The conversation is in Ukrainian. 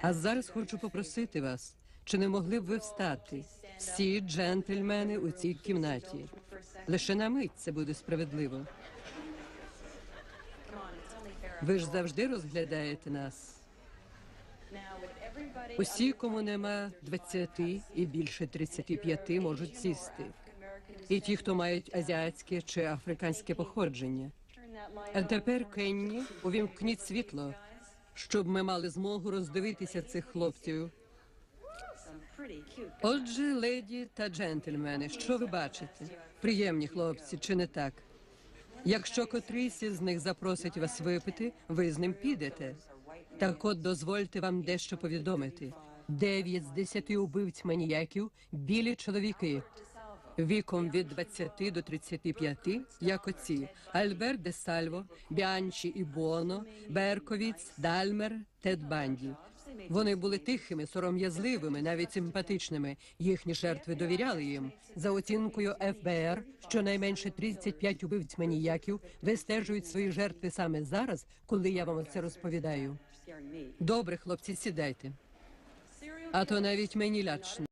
А зараз хочу попросити вас, чи не могли б ви встати? Всі джентльмени у цій кімнаті. Лише на мить це буде справедливо. Ви ж завжди розглядаєте нас. Усі, кому нема 20 і більше 35, можуть сісти. І ті, хто мають азіатське чи африканське походження. А тепер, Кенні, увімкніть світло, щоб ми мали змогу роздивитися цих хлопців. Отже, леді та джентльмени, що ви бачите? Приємні хлопці, чи не так? Якщо котрийсь із них запросить вас випити, ви з ним підете. Так от дозвольте вам дещо повідомити. Дев'ять з десяти убивць маніяків білі чоловіки. Віком від 20 до 35, як оці Альберт де Сальво, Біанчі і Буоно, Берковіц, Дальмер, Тед Банді. Вони були тихими, сором'язливими, навіть симпатичними. Їхні жертви довіряли їм. За оцінкою ФБР, щонайменше 35 убивць маніяків вистежують свої жертви саме зараз, коли я вам це розповідаю. Добре, хлопці, сідайте. А то навіть мені лячно.